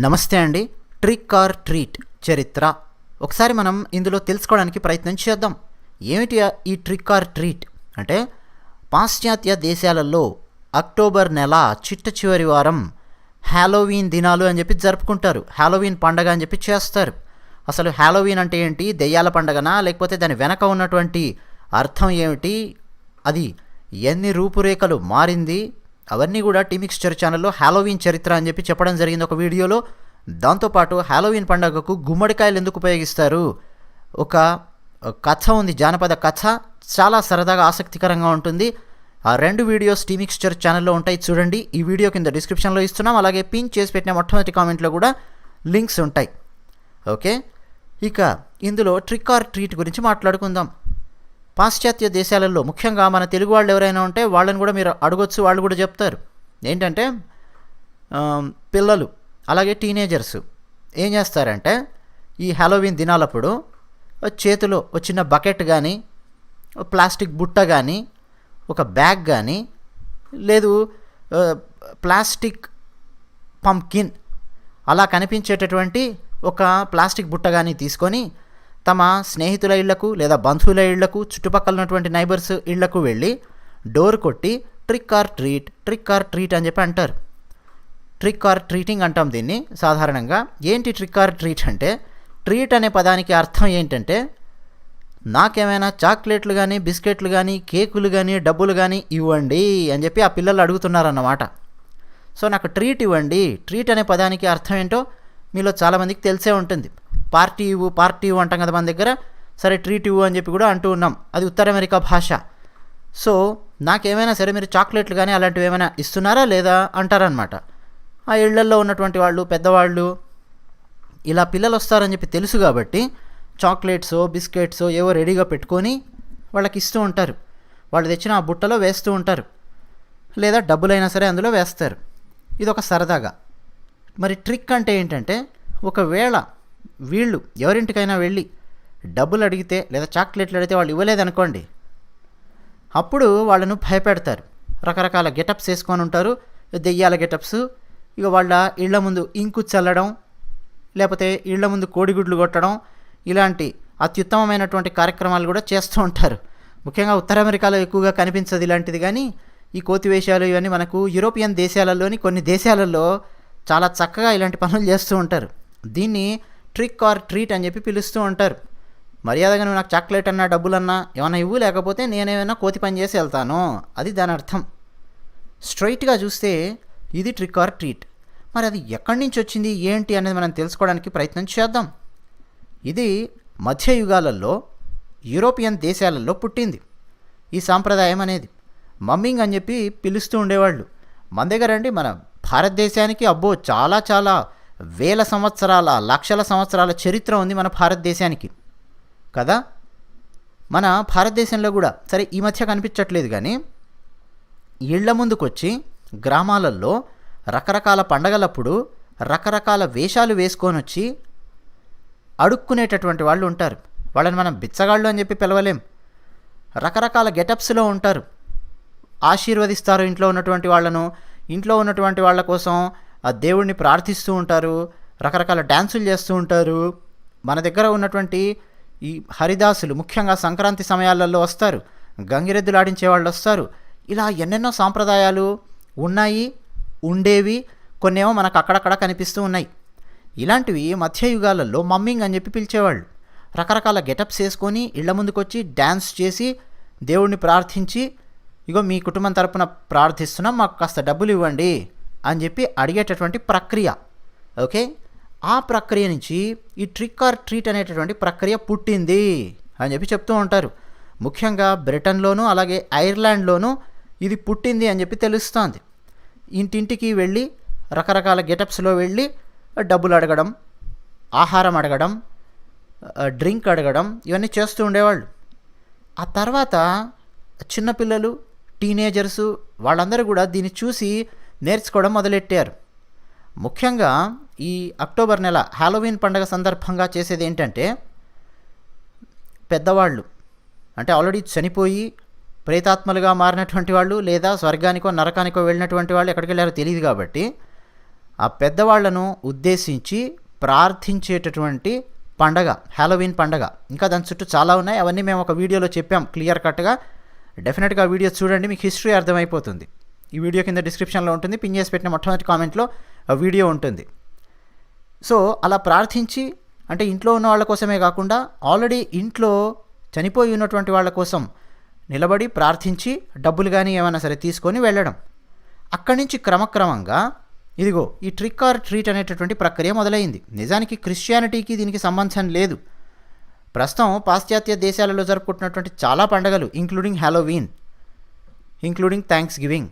నమస్తే అండి. Trick or treat చరిత్ర. ఒకసారి మనం ఇందులో తెలుసుకోవడానికి ప్రయత్నం చేద్దాం. ఏమిటి ఈ ట్రిక్ ఆర్ ట్రీట్? అంటే పాశ్చాత్య దేశాలలో అక్టోబర్ నెల చిట్ట చివరి వారం హ్యాలోవీన్ దినాలు అని చెప్పి జరుపుకుంటారు. హ్యాలోవీన్ పండగ అని చెప్పి చేస్తారు. అసలు హ్యాలోవీన్ అంటే ఏంటి? దెయ్యాల పండగనా? లేకపోతే దాని వెనక ఉన్నటువంటి అర్థం ఏమిటి? అది ఎన్ని రూపురేఖలు మారింది? అవన్నీ కూడా టీమిక్స్చర్ ఛానల్లో హ్యాలోవీన్ చరిత్ర అని చెప్పి చెప్పడం జరిగింది ఒక వీడియోలో. దాంతోపాటు హ్యాలోవీన్ పండుగకు గుమ్మడికాయలు ఎందుకు ఉపయోగిస్తారు? ఒక కథ ఉంది జానపద కథ. చాలా సరదాగా ఆసక్తికరంగా ఉంటుంది. ఆ రెండు వీడియోస్ టీమిక్స్చర్ ఛానల్లో ఉంటాయి చూడండి. ఈ వీడియో కింద డిస్క్రిప్షన్లో ఇస్తున్నాం. అలాగే పిన్ చేసి పెట్టిన మొట్టమొదటి కామెంట్లో కూడా లింక్స్ ఉంటాయి. ఓకే? ఇక ఇందులో ట్రిక్ ఆర్ ట్రీట్ గురించి మాట్లాడుకుందాం. పాశ్చాత్య దేశాలలో ముఖ్యంగా మన తెలుగు వాళ్ళు ఎవరైనా ఉంటే వాళ్ళని కూడా మీరు అడగొచ్చు వాళ్ళు కూడా చెప్తారు. ఏంటంటే పిల్లలు అలాగే టీనేజర్స్ ఏం చేస్తారంటే ఈ హ్యాలోవిన్ దినాలప్పుడు చేతిలో ఒక చిన్న బకెట్ కానీ ప్లాస్టిక్ బుట్ట కానీ ఒక బ్యాగ్ కానీ లేదు ప్లాస్టిక్ పంకిన్ అలా కనిపించేటటువంటి ఒక ప్లాస్టిక్ బుట్ట కానీ తీసుకొని తమ స్నేహితుల ఇళ్ళకు లేదా బంధువుల ఇళ్ళకు చుట్టుపక్కల ఉన్నటువంటి నైబర్స్ ఇళ్ళకు వెళ్ళి డోర్ కొట్టి trick or treat trick or treat అని చెప్పి అంటారు. ట్రిక్ ఆర్ ట్రీటింగ్ అంటాం దీన్ని సాధారణంగా. ఏంటి ట్రిక్ ఆర్ ట్రీట్ అంటే? ట్రీట్ అనే పదానికి అర్థం ఏంటంటే నాకేమైనా చాక్లెట్లు కానీ బిస్కెట్లు కానీ కేకులు కానీ డబ్బులు కానీ ఇవ్వండి అని చెప్పి ఆ పిల్లలు అడుగుతున్నారన్నమాట. సో నాకు ట్రీట్ ఇవ్వండి ట్రీట్ అనే పదానికి అర్థం ఏంటో మీలో చాలామందికి తెలిసే ఉంటుంది. పార్టీ ఇవ్వు పార్టీ ఇవ్వు అంటాం కదా మన దగ్గర. సరే ట్రీట్ ఇవ్వు అని చెప్పి కూడా అంటూ ఉన్నాం. అది ఉత్తర అమెరికా భాష. సో నాకేమైనా సరే మీరు చాక్లెట్లు కానీ అలాంటివి ఏమైనా ఇస్తున్నారా లేదా అంటారనమాట ఆ ఇళ్ళల్లో ఉన్నటువంటి వాళ్ళు పెద్దవాళ్ళు ఇలా పిల్లలు వస్తారని చెప్పి తెలుసు కాబట్టి చాక్లెట్స్ బిస్కెట్స్ ఏవో రెడీగా పెట్టుకొని వాళ్ళకి ఇస్తూ ఉంటారు. వాళ్ళు తెచ్చిన ఆ బుట్టలో వేస్తూ ఉంటారు. లేదా డబ్బులైనా సరే అందులో వేస్తారు. ఇది ఒక సరదాగా. మరి ట్రిక్ అంటే ఏంటంటే ఒకవేళ వీళ్ళు ఎవరింటికైనా వెళ్ళి డబ్బులు అడిగితే లేదా చాక్లెట్లు అడిగితే వాళ్ళు ఇవ్వలేదనుకోండి. అప్పుడు వాళ్ళను భయపెడతారు. రకరకాల గెటప్స్ వేసుకొని ఉంటారు. దెయ్యాల గెటప్స్. ఇక వాళ్ళ ఇళ్ళ ముందు ఇంకు చల్లడం లేకపోతే ఇళ్ళ ముందు కోడిగుడ్లు కొట్టడం ఇలాంటి అత్యుత్తమమైనటువంటి కార్యక్రమాలు కూడా చేస్తూ ఉంటారు. ముఖ్యంగా ఉత్తర అమెరికాలో ఎక్కువగా కనిపించదు ఇలాంటిది కానీ ఈ కోతి వేషాలు ఇవన్నీ మనకు యూరోపియన్ దేశాలలోని కొన్ని దేశాలలో చాలా చక్కగా ఇలాంటి పనులు చేస్తూ ఉంటారు. దీన్ని ట్రిక్ ఆర్ ట్రీట్ అని చెప్పి పిలుస్తూ ఉంటారు. మర్యాదగా నువ్వు నాకు చాక్లెట్ అన్నా డబ్బులన్నా ఏమైనా ఇవ్వు లేకపోతే నేనేమైనా కోతి పని చేసి వెళ్తాను. అది దాని అర్థం. స్ట్రైట్గా చూస్తే ఇది ట్రిక్ ఆర్ ట్రీట్. మరి అది ఎక్కడి నుంచి వచ్చింది ఏంటి అనేది మనం తెలుసుకోవడానికి ప్రయత్నం చేద్దాం. ఇది మధ్యయుగాలలో యూరోపియన్ దేశాలలో పుట్టింది. ఈ సాంప్రదాయం అనేది మమ్మింగ్ అని చెప్పి పిలుస్తూ ఉండేవాళ్ళు. మన దగ్గర అండి మన భారతదేశానికి అబ్బో చాలా చాలా వేల సంవత్సరాల లక్షల సంవత్సరాల చరిత్ర ఉంది మన భారతదేశానికి. కదా? మన భారతదేశంలో కూడా సరే ఈ మధ్య కనిపించట్లేదు కానీ ఇళ్ళ ముందుకొచ్చి గ్రామాలలో రకరకాల పండగలప్పుడు రకరకాల వేషాలు వేసుకొని వచ్చి అడుక్కునేటటువంటి వాళ్ళు ఉంటారు. వాళ్ళని మనం బిచ్చగాళ్ళు అని చెప్పి పిలవలేం. రకరకాల గెటప్స్లో ఉంటారు. ఆశీర్వదిస్తారు ఇంట్లో ఉన్నటువంటి వాళ్ళను. ఇంట్లో ఉన్నటువంటి వాళ్ళ కోసం ఆ దేవుణ్ణి ప్రార్థిస్తూ ఉంటారు రకరకాల డ్యాన్సులు చేస్తూ ఉంటారు. మన దగ్గర ఉన్నటువంటి ఈ హరిదాసులు ముఖ్యంగా సంక్రాంతి సమయాలలో వస్తారు. గంగిరెద్దులు ఆడించే వాళ్ళు వస్తారు. ఇలా ఎన్నెన్నో సాంప్రదాయాలు ఉన్నాయి ఉండేవి కొన్నేమో మనకు అక్కడక్కడ కనిపిస్తూ ఉన్నాయి. ఇలాంటివి మధ్యయుగాలలో మమ్మింగ్ అని చెప్పి పిలిచేవాళ్ళు. రకరకాల గెటప్స్ వేసుకొని ఇళ్ళ ముందుకొచ్చి డ్యాన్స్ చేసి దేవుణ్ణి ప్రార్థించి ఇగో మీ కుటుంబం తరపున ప్రార్థిస్తున్నాం మాకు కాస్త డబ్బులు ఇవ్వండి. అని చెప్పి అడిగేటటువంటి ప్రక్రియ. ఓకే? ఆ ప్రక్రియ నుంచి ఈ ట్రిక్ ఆర్ ట్రీట్ అనేటటువంటి ప్రక్రియ పుట్టింది అని చెప్పి చెప్తూ ఉంటారు. ముఖ్యంగా బ్రిటన్లోనూ అలాగే ఐర్లాండ్లోనూ ఇది పుట్టింది అని చెప్పి తెలుస్తోంది. ఇంటింటికి వెళ్ళి రకరకాల గెటప్స్లో వెళ్ళి డబ్బులు అడగడం ఆహారం అడగడం డ్రింక్ అడగడం ఇవన్నీ చేస్తూ ఉండేవాళ్ళు. ఆ తర్వాత చిన్నపిల్లలు టీనేజర్సు వాళ్ళందరూ కూడా దీన్ని చూసి నేర్చుకోవడం మొదలెట్టారు. ముఖ్యంగా ఈ అక్టోబర్ నెల హాలోవీన్ పండుగ సందర్భంగా చేసేది ఏంటంటే పెద్దవాళ్ళు అంటే ఆల్రెడీ చనిపోయి ప్రేతాత్మలుగా మారినటువంటి వాళ్ళు లేదా స్వర్గానికో నరకానికో వెళ్ళినటువంటి వాళ్ళు ఎక్కడికి వెళ్ళారో తెలియదు కాబట్టి ఆ పెద్దవాళ్ళను ఉద్దేశించి ప్రార్థించేటటువంటి పండగ హ్యాలోవీన్ పండగ. ఇంకా దాని చుట్టూ చాలా ఉన్నాయి. అవన్నీ మేము ఒక వీడియోలో చెప్పాం క్లియర్ కట్గా. డెఫినెట్గా వీడియో చూడండి మీకు హిస్టరీ అర్థమైపోతుంది. ఈ వీడియో కింద డిస్క్రిప్షన్లో ఉంటుంది. పిన్ చేసి పెట్టిన మొట్టమొదటి కామెంట్లో వీడియో ఉంటుంది. సో అలా ప్రార్థించి అంటే ఇంట్లో ఉన్న వాళ్ళ కోసమే కాకుండా ఆల్రెడీ ఇంట్లో చనిపోయి ఉన్నటువంటి వాళ్ళ కోసం నిలబడి ప్రార్థించి డబ్బులు కానీ ఏమైనా సరే తీసుకొని వెళ్ళడం. అక్కడి నుంచి క్రమక్రమంగా ఇదిగో ఈ ట్రిక్ ఆర్ ట్రీట్ అనేటటువంటి ప్రక్రియ మొదలైంది. నిజానికి క్రిస్టియానిటీకి దీనికి సంబంధం లేదు. ప్రస్తుతం పాశ్చాత్య దేశాలలో జరుపుకుంటున్నటువంటి చాలా పండగలు including Halloween including thanks giving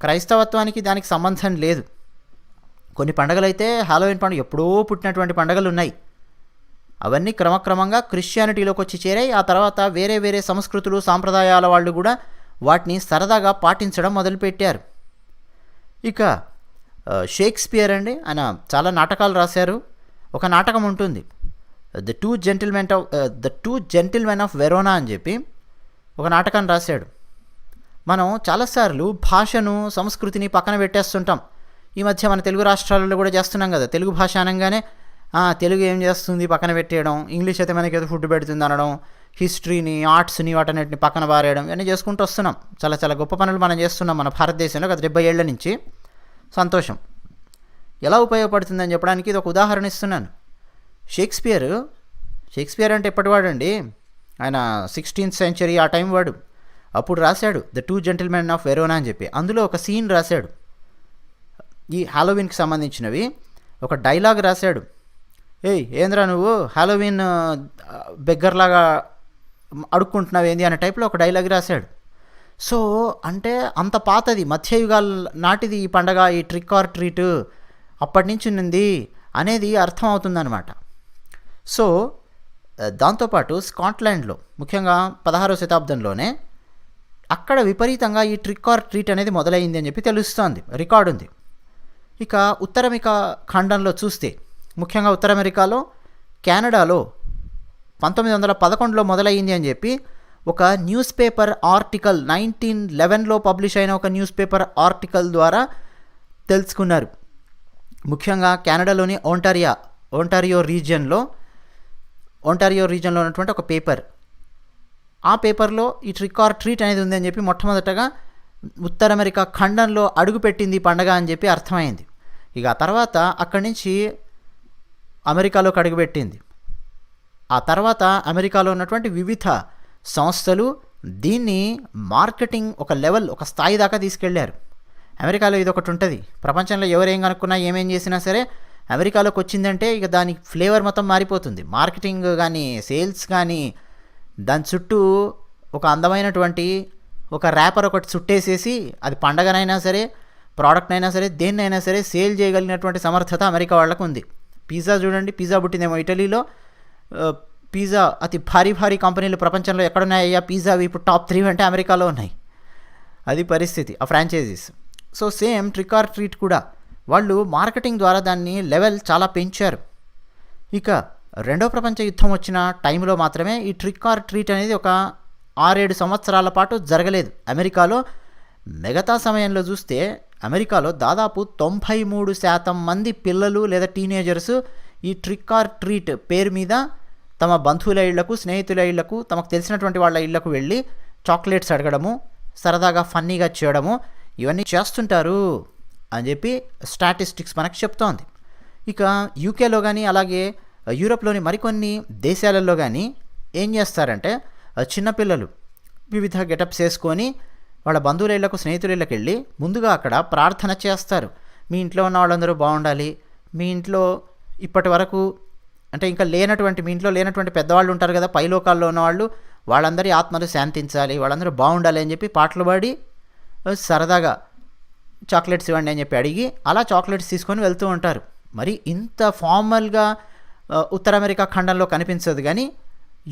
క్రైస్తవత్వానికి దానికి సంబంధం లేదు. కొన్ని పండగలైతే హాలోవిన్ పండుగ ఎప్పుడో పుట్టినటువంటి పండగలు ఉన్నాయి. అవన్నీ క్రమక్రమంగా క్రిస్టియానిటీలోకి వచ్చి చేరాయి. ఆ తర్వాత వేరే వేరే సంస్కృతులు సాంప్రదాయాల వాళ్ళు కూడా వాటిని సరదాగా పాటించడం మొదలుపెట్టారు. ఇక షేక్స్పియర్ అండి ఆయన చాలా నాటకాలు రాశారు. ఒక నాటకం ఉంటుంది. The two gentlemen of the two gentlemen of Verona అని చెప్పి ఒక నాటకాన్ని రాశాడు. మనం చాలాసార్లు భాషను సంస్కృతిని పక్కన పెట్టేస్తుంటాం. ఈ మధ్య మన తెలుగు రాష్ట్రాలలో కూడా చేస్తున్నాం కదా. తెలుగు భాష అనగానే తెలుగు ఏం చేస్తుంది? పక్కన పెట్టేయడం ఇంగ్లీష్ అయితే మనకి ఏదో ఫుడ్ పెడుతుంది అనడం హిస్టరీని ఆర్ట్స్ని వాటన్నిటిని పక్కన పారేయడం ఇవన్నీ చేసుకుంటూ వస్తున్నాం. చాలా చాలా గొప్ప పనులు మనం చేస్తున్నాం మన భారతదేశంలో గత డెబ్బై ఏళ్ళ నుంచి. సంతోషం. ఎలా ఉపయోగపడుతుందని చెప్పడానికి ఇది ఒక ఉదాహరణ ఇస్తున్నాను. షేక్స్పియర్ షేక్స్పియర్ అంటే ఎప్పటివాడండి? ఆయన సిక్స్టీన్త్ సెంచరీ ఆ టైం వాడు. అప్పుడు రాశాడు the two gentlemen of Verona అని చెప్పి. అందులో ఒక సీన్ రాశాడు. ఈ హాలోవిన్కి సంబంధించినవి. ఒక డైలాగ్ రాశాడు. ఏయ్ ఏంద్రా నువ్వు? హాలోవిన్ బెగ్గర్లాగా అడుక్కుంటున్నావు ఏంది? అనే టైప్లో ఒక డైలాగ్ రాశాడు. సో అంటే అంత పాతది. మధ్యయుగాల నాటిది ఈ పండగ ఈ ట్రిక్ ఆర్ ట్రీట్ అప్పటి నుంచి ఉంది అనేది అర్థం సో దాంతోపాటు స్కాట్లాండ్లో ముఖ్యంగా పదహారవ శతాబ్దంలోనే అక్కడ విపరీతంగా ఈ ట్రిక్ ఆర్ ట్రీట్ అనేది మొదలైంది అని చెప్పి తెలుస్తోంది రికార్డు ఉంది. ఇక ఉత్తర అమెరికా ఖండంలో చూస్తే ముఖ్యంగా ఉత్తర అమెరికాలో కెనడాలో పంతొమ్మిది వందల పదకొండులో మొదలైంది అని చెప్పి ఒక న్యూస్ పేపర్ ఆర్టికల్ నైన్టీన్ లెవెన్లో పబ్లిష్ అయిన ఒక న్యూస్ పేపర్ ఆర్టికల్ ద్వారా తెలుసుకున్నారు. ముఖ్యంగా కెనడాలోని ఒంటారియా ఒంటారియో రీజియన్లో ఒంటారియో రీజియన్లో ఉన్నటువంటి ఒక పేపర్ ఆ పేపర్లో ఈ ట్రిక్ ఆర్ ట్రీట్ అనేది ఉందని చెప్పి మొట్టమొదటగా ఉత్తర అమెరికా ఖండంలో అడుగుపెట్టింది ఈ పండగ అని చెప్పి అర్థమైంది. ఇక ఆ తర్వాత అక్కడి నుంచి అమెరికాలోకి అడుగుపెట్టింది. ఆ తర్వాత అమెరికాలో ఉన్నటువంటి వివిధ సంస్థలు దీన్ని మార్కెటింగ్ ఒక లెవెల్ ఒక స్థాయి దాకా తీసుకెళ్ళారు. అమెరికాలో ఇది ఒకటి ఉంటుంది. ప్రపంచంలో ఎవరేం కనుక్కున్నా ఏమేం చేసినా సరే అమెరికాలోకి వచ్చిందంటే ఇక దాని ఫ్లేవర్ మొత్తం మారిపోతుంది. మార్కెటింగ్ కానీ సేల్స్ కానీ దాని చుట్టూ ఒక అందమైనటువంటి ఒక ర్యాపర్ ఒకటి చుట్టేసేసి అది పండగనైనా సరే ప్రోడక్ట్ అయినా సరే దేన్నైనా సరే సేల్ చేయగలిగినటువంటి సమర్థత అమెరికా వాళ్ళకు ఉంది. పిజ్జా చూడండి పిజ్జా పుట్టిందేమో ఇటలీలో. పిజ్జా అతి భారీ భారీ కంపెనీలు ప్రపంచంలో ఎక్కడున్నాయ్యా పిజ్జా ఇప్పుడు టాప్ త్రీ అంటే అమెరికాలో ఉన్నాయి. అది పరిస్థితి ఆ franchises so same trick or treat కూడా. వాళ్ళు మార్కెటింగ్ ద్వారా దాన్ని లెవెల్ చాలా పెంచారు. ఇక రెండో ప్రపంచ యుద్ధం వచ్చిన టైంలో మాత్రమే ఈ ట్రిక్ ఆర్ ట్రీట్ అనేది ఒక ఆరేడు సంవత్సరాల పాటు జరగలేదు. అమెరికాలో మిగతా సమయంలో చూస్తే అమెరికాలో దాదాపు తొంభై మూడు శాతం మంది పిల్లలు లేదా టీనేజర్స్ ఈ ట్రిక్ ఆర్ ట్రీట్ పేరు మీద తమ బంధువుల ఇళ్ళకు స్నేహితుల ఇళ్ళకు తమకు తెలిసినటువంటి వాళ్ళ ఇళ్ళకు వెళ్ళి చాక్లెట్స్ అడగడము సరదాగా ఫన్నీగా చేయడము ఇవన్నీ చేస్తుంటారు అని చెప్పి స్టాటిస్టిక్స్ మనకు చెప్తోంది. ఇక యూకేలో కానీ అలాగే యూరోప్లోని మరికొన్ని దేశాలలో కానీ ఏం చేస్తారంటే చిన్నపిల్లలు వివిధ గెటప్స్ వేసుకొని వాళ్ళ బంధువుల ఇళ్ళకు స్నేహితుల ఇళ్ళకి వెళ్ళి ముందుగా అక్కడ ప్రార్థన చేస్తారు. మీ ఇంట్లో ఉన్న వాళ్ళందరూ బాగుండాలి. మీ ఇంట్లో ఇప్పటి వరకు అంటే ఇంకా లేనటువంటి మీ ఇంట్లో లేనటువంటి పెద్దవాళ్ళు ఉంటారు కదా పైలోకాల్లో ఉన్నవాళ్ళు వాళ్ళందరి ఆత్మలు శాంతించాలి వాళ్ళందరూ బాగుండాలి అని చెప్పి పాటలు పాడి సరదాగా చాక్లెట్స్ ఇవ్వండి అని చెప్పి అడిగి అలా చాక్లెట్స్ తీసుకొని వెళ్తూ ఉంటారు. మరి ఇంత ఫార్మల్గా ఉత్తర అమెరికా ఖండంలో కనిపించదు కానీ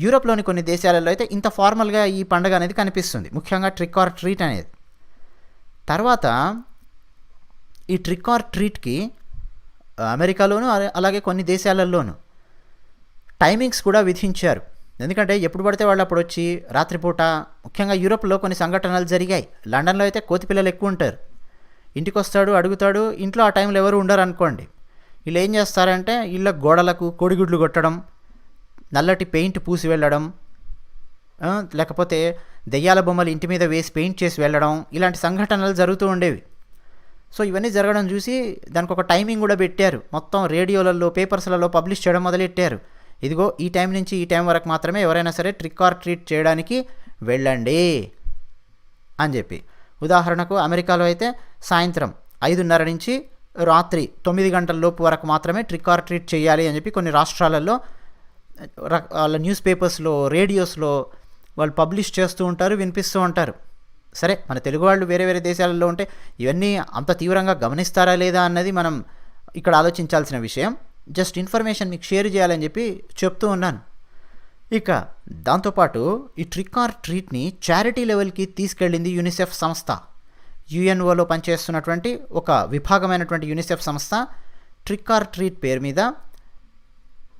యూరోప్లోని కొన్ని దేశాలలో అయితే ఇంత ఫార్మల్గా ఈ పండుగ అనేది కనిపిస్తుంది. ముఖ్యంగా ట్రిక్ ఆర్ ట్రీట్ అనేది. తర్వాత ఈ ట్రిక్ ఆర్ ట్రీట్కి అమెరికాలోనూ అమెరికాలోను అలాగే కొన్ని దేశాలలోనూ టైమింగ్స్ కూడా విధించారు. ఎందుకంటే ఎప్పుడు పడితే వాళ్ళు అప్పుడు వచ్చి రాత్రిపూట ముఖ్యంగా యూరోప్లో కొన్ని సంఘటనలు జరిగాయి. లండన్లో అయితే కోతి పిల్లలు ఎక్కువ ఉంటారు. ఇంటికి వస్తాడు అడుగుతాడు ఇంట్లో ఆ టైంలో ఎవరు ఉండరు అనుకోండి. వీళ్ళు ఏం చేస్తారంటే ఇళ్ళ గోడలకు కోడిగుడ్లు కొట్టడం నల్లటి పెయింట్ పూసి వెళ్ళడం లేకపోతే దెయ్యాల బొమ్మలు ఇంటి మీద వేసి పెయింట్ చేసి వెళ్ళడం ఇలాంటి సంఘటనలు జరుగుతూ ఉండేవి. సో ఇవన్నీ జరగడం చూసి దానికి ఒక టైమింగ్ కూడా పెట్టారు. మొత్తం రేడియోలలో పేపర్స్లలో పబ్లిష్ చేయడం మొదలెట్టారు. ఇదిగో ఈ టైం నుంచి ఈ టైం వరకు మాత్రమే ఎవరైనా సరే ట్రిక్ ఆర్ ట్రీట్ చేయడానికి వెళ్ళండి అని చెప్పి. ఉదాహరణకు అమెరికాలో అయితే సాయంత్రం ఐదున్నర నుంచి రాత్రి తొమ్మిది గంటల లోపు వరకు మాత్రమే ట్రిక్ ఆర్ ట్రీట్ చేయాలి అని చెప్పి కొన్ని రాష్ట్రాలలో వాళ్ళ న్యూస్ పేపర్స్లో రేడియోస్లో వాళ్ళు పబ్లిష్ చేస్తూ ఉంటారు వినిపిస్తూ ఉంటారు. సరే మన తెలుగు వాళ్ళు వేరే వేరే దేశాలలో ఉంటే ఇవన్నీ అంత తీవ్రంగా గమనిస్తారా లేదా అన్నది మనం ఇక్కడ ఆలోచించాల్సిన విషయం. జస్ట్ ఇన్ఫర్మేషన్ మీకు షేర్ చేయాలని చెప్పి చెప్తూ ఉన్నాను. ఇక దాంతోపాటు ఈ ట్రిక్ ఆర్ ట్రీట్ని చారిటీ లెవెల్కి తీసుకెళ్ళింది యూనిసెఫ్ సంస్థ. యుఎన్ఓలో పనిచేస్తున్నటువంటి ఒక విభాగమైనటువంటి యూనిసెఫ్ సంస్థ ట్రిక్ ఆర్ ట్రీట్ పేరు మీద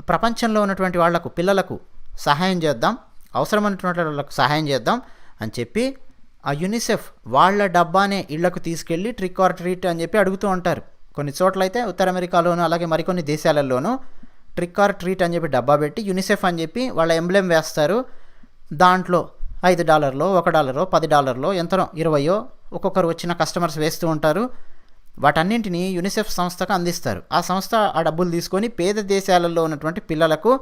ప్రపంచంలో ఉన్నటువంటి వాళ్ళకు పిల్లలకు సహాయం చేద్దాం అవసరమైనటువంటి వాళ్ళకు సహాయం చేద్దాం అని చెప్పి ఆ యునిసెఫ్ వాళ్ళ డబ్బానే ఇళ్ళకు తీసుకెళ్ళి ట్రిక్ ఆర్ ట్రీట్ అని చెప్పి అడుగుతూ ఉంటారు. కొన్ని చోట్ల అయితే ఉత్తర అమెరికాలోను అలాగే మరికొన్ని దేశాలలోనూ ట్రిక్ ఆర్ ట్రీట్ అని చెప్పి డబ్బా పెట్టి యునిసెఫ్ అని చెప్పి వాళ్ళ ఎంబ్లెమ్ వేస్తారు. దాంట్లో ఐదు డాలర్లో ఒక డాలరో పది డాలర్లో ఎంతనో ఇరవయో ఒక్కొక్కరు వచ్చిన కస్టమర్స్ వేస్తూ ఉంటారు. వాటన్నింటినీ యునిసెఫ్ సంస్థకు అందిస్తారు. ఆ సంస్థ ఆ డబ్బులు తీసుకొని పేద దేశాలలో ఉన్నటువంటి పిల్లలకు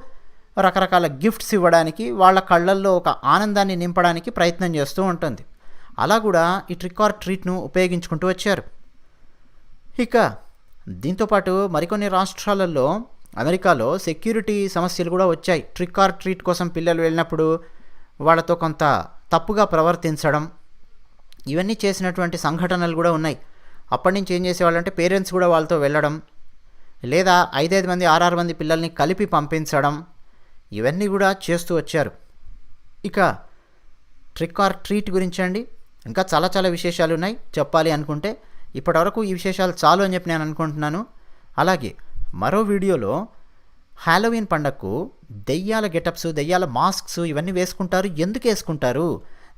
రకరకాల గిఫ్ట్స్ ఇవ్వడానికి వాళ్ళ కళ్ళల్లో ఒక ఆనందాన్ని నింపడానికి ప్రయత్నం చేస్తూ ఉంటుంది. అలా కూడా ఈ ట్రిక్ ఆర్ ట్రీట్ను ఉపయోగించుకుంటూ వచ్చారు. ఇక దీంతోపాటు మరికొన్ని రాష్ట్రాలలో అమెరికాలో సెక్యూరిటీ సమస్యలు కూడా వచ్చాయి. ట్రిక్ ఆర్ ట్రీట్ కోసం పిల్లలు వెళ్ళినప్పుడు వాళ్ళతో కొంత తప్పుగా ప్రవర్తించడం ఇవన్నీ చేసినటువంటి సంఘటనలు కూడా ఉన్నాయి. అప్పటి నుంచి ఏం చేసేవాళ్ళంటే పేరెంట్స్ కూడా వాళ్ళతో వెళ్ళడం లేదా ఐదైదు మంది ఆరారు మంది పిల్లల్ని కలిపి పంపించడం ఇవన్నీ కూడా చేస్తూ వచ్చారు. ఇక ట్రిక్ ఆర్ ట్రీట్ గురించి అండి. ఇంకా చాలా చాలా విశేషాలు ఉన్నాయి. చెప్పాలి అనుకుంటే ఇప్పటివరకు ఈ విశేషాలు చాలు అని చెప్పి నేను అనుకుంటున్నాను. అలాగే మరో వీడియోలో హాలోవీన్ పండగకు దెయ్యాల గెటప్స్ దెయ్యాల మాస్క్స్ ఇవన్నీ వేసుకుంటారు. ఎందుకు వేసుకుంటారు?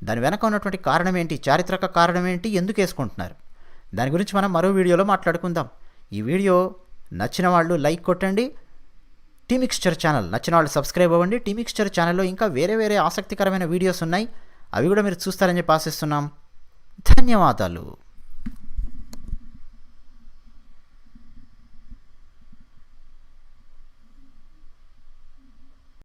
దాని వెనక ఉన్నటువంటి కారణం ఏంటి? చారిత్రక కారణం ఏంటి? ఎందుకు వేసుకుంటున్నారు? దాని గురించి మనం మరో వీడియోలో మాట్లాడుకుందాం. ఈ వీడియో నచ్చిన వాళ్ళు లైక్ కొట్టండి. టీమిక్స్చర్ ఛానల్ నచ్చిన వాళ్ళు సబ్స్క్రైబ్ అవ్వండి. టీమిక్స్చర్ ఛానల్లో ఇంకా వేరే వేరే ఆసక్తికరమైన వీడియోస్ ఉన్నాయి. అవి కూడా మీరు చూస్తారని చెప్పి ఆశిస్తున్నాం. ధన్యవాదాలు.